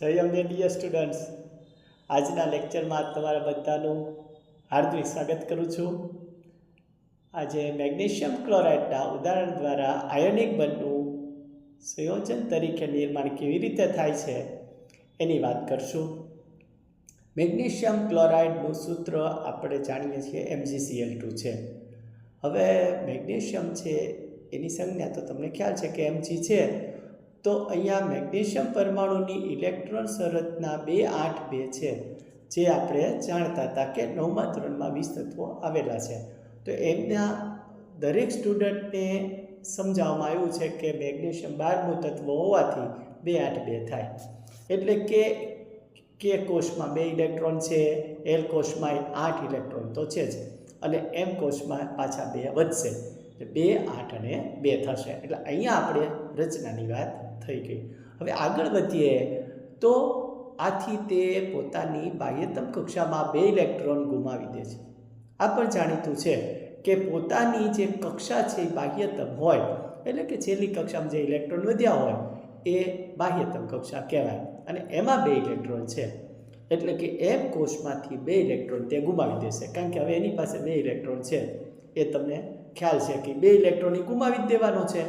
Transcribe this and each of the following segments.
જય Ambe dear students. આજના લેક્ચરમાં તમારા બધાનું હાર્દિક સ્વાગત કરું છું. આજે મેગ્નેશિયમ ક્લોરાઇડના ઉદાહરણ દ્વારા આયોનિક બંધનું સંયોજન તરીકે નિર્માણ કેવી રીતે થાય છે એની વાત કરશું. મેગ્નેશિયમ ક્લોરાઇડનું સૂત્ર આપણે જાણીએ છીએ એમજીસીએલ ટુ છે. હવે મેગ્નેશિયમ છે, એની સંજ્ઞા તો તમને ખ્યાલ છે કે એમજી છે. તો અહીંયા મેગ્નેશિયમ પરમાણુની ઇલેક્ટ્રોન શરતના બે આઠ બે છે, જે આપણે જાણતા હતા કે નવમા ધોરણમાં વીસ તત્વો આવેલા છે. તો એમના દરેક સ્ટુડન્ટને સમજાવવામાં આવ્યું છે કે મેગ્નેશિયમ બારમું તત્વ હોવાથી બે આઠ બે થાય. એટલે કે કે કોષમાં બે ઇલેક્ટ્રોન છે, એલ કોષમાં આઠ ઇલેક્ટ્રોન તો છે જ. અને એમ કોષમાં પાછા બે વધશે. એટલે બે, આઠ અને બે થશે. એટલે અહીંયા આપણે રચનાની વાત થઈ ગઈ. હવે આગળ વધીએ તો આથી તે પોતાની બાહ્યતમ કક્ષામાં બે ઇલેક્ટ્રોન ગુમાવી દે છે. આ પણ જાણીતું છે કે પોતાની જે કક્ષા છે એ બાહ્યતમ હોય, એટલે કે છેલ્લી કક્ષામાં જે ઇલેક્ટ્રોન વધ્યા હોય, એ બાહ્યતમ કક્ષા કહેવાય. અને એમાં બે ઇલેક્ટ્રોન છે. એટલે કે એમ કોષમાંથી બે ઇલેક્ટ્રોન તે ગુમાવી દેશે. કારણ કે હવે એની પાસે બે ઇલેક્ટ્રોન છે. એ તમને ખ્યાલ છે કે બે ઇલેક્ટ્રોન ગુમાવી દેવાનો છે.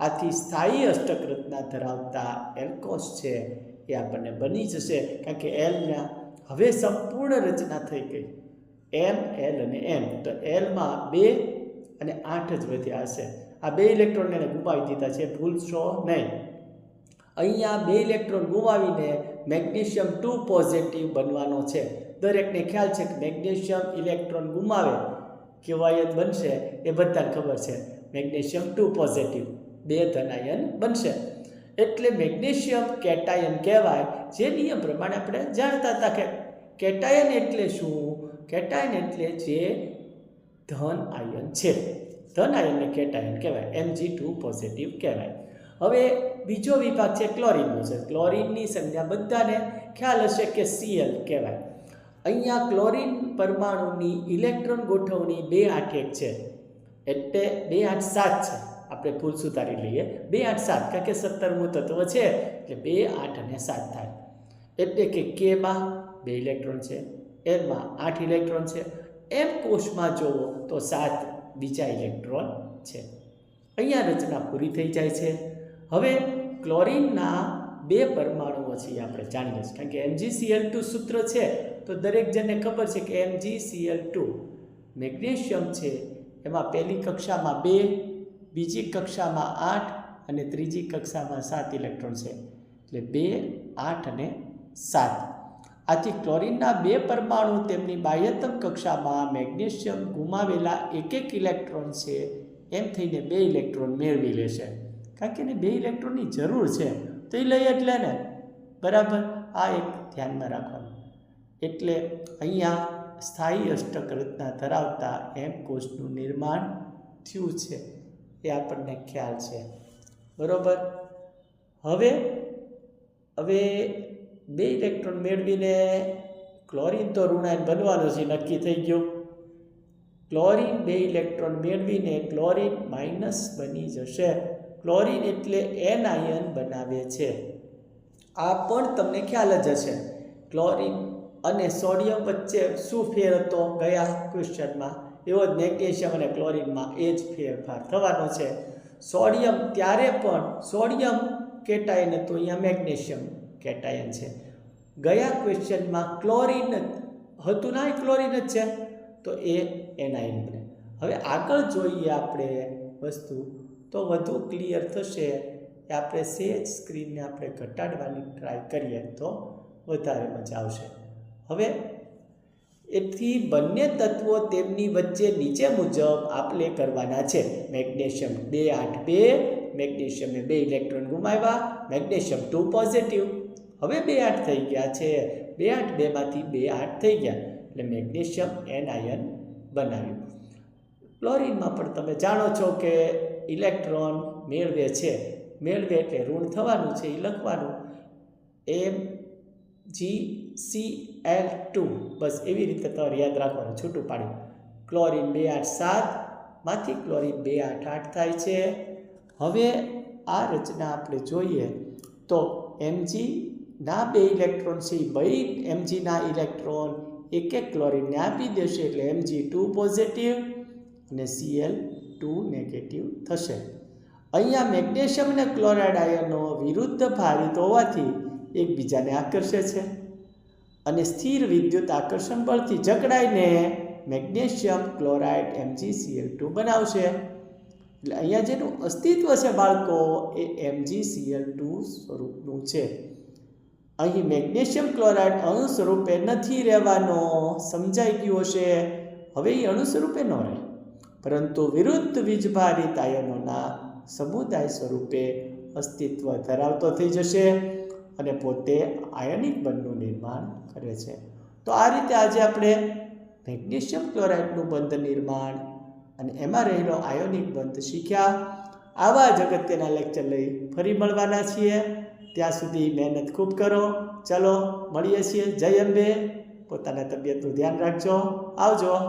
આથી સ્થાયી અષ્ટક રચના ધરાવતા એલ્કોસ છે એ આપણને બની જશે, કારણ કે એલના હવે સંપૂર્ણ રચના થઈ ગઈ. એમ એલ અને એમ તો એલમાં બે અને આઠ જ વધ્યા હશે. આ બે ઇલેક્ટ્રોન એને ગુમાવી દીધા છે ભૂલશો નહીં. અહીંયા બે ઇલેક્ટ્રોન ગુમાવીને મેગ્નેશિયમ ટુ પોઝિટિવ બનવાનો છે. દરેકને ખ્યાલ છે કે મેગ્નેશિયમ ઇલેક્ટ્રોન ગુમાવે. કેવાયન બનશે એ બધાને ખબર છે. મેગ્નેશિયમ ટુ પોઝિટિવ, બે ધનાયન બનશે. એટલે મેગ્નેશિયમ કેટાયન કહેવાય. જે નિયમ પ્રમાણે આપણે જાણતા હતા કે કેટાયન એટલે શું? કેટાયન એટલે જે ધન આયન છે. ધન આયનને કેટાયન કહેવાય. એમજી ટુ પોઝિટિવ કહેવાય. હવે બીજો વિભાગ છે ક્લોરિનનો છે. ક્લોરિનની સંજ્ઞા બધાને ખ્યાલ હશે કે સીએલ કહેવાય. અહીંયા ક્લોરિન પરમાણુની ઇલેક્ટ્રોન ગોઠવણી બે આઠ એક છે. એટલે બે આઠ સાત છે. આપણે ભૂલ સુધારી લઈએ. બે આઠ સાત, કારણ કે સત્તરમું તત્વ છે, એટલે બે આઠ અને સાત થાય. એટલે કે કેમાં બે ઇલેક્ટ્રોન છે એમાં આઠ ઇલેક્ટ્રોન છે. એમ કોષમાં જોવો તો સાત બીજા ઇલેક્ટ્રોન છે. અહીંયા રચના પૂરી થઈ જાય છે. હવે ક્લોરિનના બે પરમાણુઓ છે આપણે જાણીએ છીએ. કારણ કે એમજીસીએલ ટુ સૂત્ર છે તો દરેક જણને ખબર છે કે એમજીસીએલ ટુ મેગ્નેશિયમ છે. એમાં પહેલી કક્ષામાં બે, બીજી કક્ષામાં આઠ અને ત્રીજી કક્ષામાં સાત ઇલેક્ટ્રોન છે. એટલે બે, આઠ અને સાત. આથી ક્લોરિનના બે પરમાણુ તેમની બાહ્યતમ કક્ષામાં મેગ્નેશિયમ ગુમાવેલા એક એક ઇલેક્ટ્રોન છે. એમ થઈને બે ઇલેક્ટ્રોન મેળવી લેશે કારણ કે એને બે ઇલેક્ટ્રોનની જરૂર છે. તો એ લઈ એટલે ને? બરાબર? આ એક ધ્યાનમાં રાખવાનું. એટલે અહીંયા સ્થાયી અષ્ટક રચના ધરાવતા એમ કોષનું નિર્માણ થયું છે. એ આપણને ખ્યાલ છે. બરાબર? હવે હવે બે ઇલેક્ટ્રોન મેળવીને ક્લોરિન તો ઋણાયન બનવાનો છે, નક્કી થઈ ગયું. ક્લોરિન બે ઇલેક્ટ્રોન મેળવીને ક્લોરિન માઇનસ બની જશે. ક્લોરિન એટલે એન આયન બનાવે છે. આ પણ તમને ખ્યાલ જ હશે. ક્લોરિન અને સોડિયમ વચ્ચે શું ફેર હતો? ગયા ક્વેશ્ચનમાં. એવો જ મેગ્નેશિયમ અને ક્લોરિનમાં એ જ ફેરફાર થવાનો છે. સોડિયમ ત્યારે પણ સોડિયમ કેટાયન હતું. અહીંયા મેગ્નેશિયમ કેટાયન છે. ગયા ક્વેશ્ચનમાં ક્લોરિન હતું ના? ક્લોરિન જ છે? તો એ એનાઇન બને. હવે આગળ જોઈએ આપણે વસ્તુ. તો વધુ ક્લિયર થશે આપણે સેજ સ્ક્રીનને આપણે ઘટાડવાની ટ્રાય કરીએ તો વધારે મજા આવશે. હવે, એથી બંને તત્વો તેમની વચ્ચે નીચે મુજબ આપલે કરવાના છે. મેગ્નેશિયમ બે આઠ બે, મેગ્નેશિયમે બે ઇલેક્ટ્રોન ગુમાવ્યા, મેગ્નેશિયમ ટુ પોઝિટિવ. હવે બે આઠ થઈ ગયા છે. બે આઠ બેમાંથી બે આઠ થઈ ગયા, એટલે મેગ્નેશિયમ એન આયન બનાવ્યું. ક્લોરિનમાં પણ તમે જાણો છો કે ઇલેક્ટ્રોન મેળવે છે. મેળવે એટલે ઋણ થવાનું છે એ લખવાનું. M G C L two બસ એવી રીતે તમારે યાદ રાખવાનું, છૂટું પાડ્યું. ક્લોરિન બે આઠ સાતમાંથી ક્લોરિન બે આઠ આઠ થાય છે. હવે આ રચના આપણે જોઈએ તો એમજીના બે ઇલેક્ટ્રોન છે, એ બે એમજીના ઇલેક્ટ્રોન એક એક ક્લોરીનને આપી દેશે એટલે એમજી ટુ પોઝિટિવ અને સીએલ ટુ નેગેટિવ થશે. અહીંયા મેગ્નેશિયમ અને ક્લોરાઇડ આયનો વિરુદ્ધ ભારિત હોવાથી એકબીજાને આકર્ષે છે. અને સ્થિર વિદ્યુત આકર્ષણ બળથી જકડાઈને મેગ્નેશિયમ ક્લોરાઇડ એમજીસીએલ ટુ બનાવશે. એટલે અહીંયા જેનું અસ્તિત્વ છે બાળકો, એ એમજીસીએલ ટુ સ્વરૂપનું છે. અહીં મેગ્નેશિયમ ક્લોરાઇડ અણુ સ્વરૂપે નથી રહેવાનો, સમજાઈ ગયું હશે. હવે એ અણુ સ્વરૂપે ન રહે. પરંતુ વિરુદ્ધ વીજભારિત આયનોના સમુદાય સ્વરૂપે અસ્તિત્વ ધરાવતો થઈ જશે. અને પોતે આયનિક બંધનું નિર્માણ કરે છે. તો આ રીતે આજે આપણે મેગ્નેશિયમ ક્લોરાઇડનું બંધ નિર્માણ અને એમાં રહેલો આયોનિક બંધ શીખ્યા. આવા જ અગત્યના લેક્ચર લઈ ફરી મળવાના છીએ. ત્યાં સુધી મહેનત ખૂબ કરો. ચલો, મળીએ છીએ. જય અંબે. પોતાના તબિયતનું ધ્યાન રાખજો. આવજો.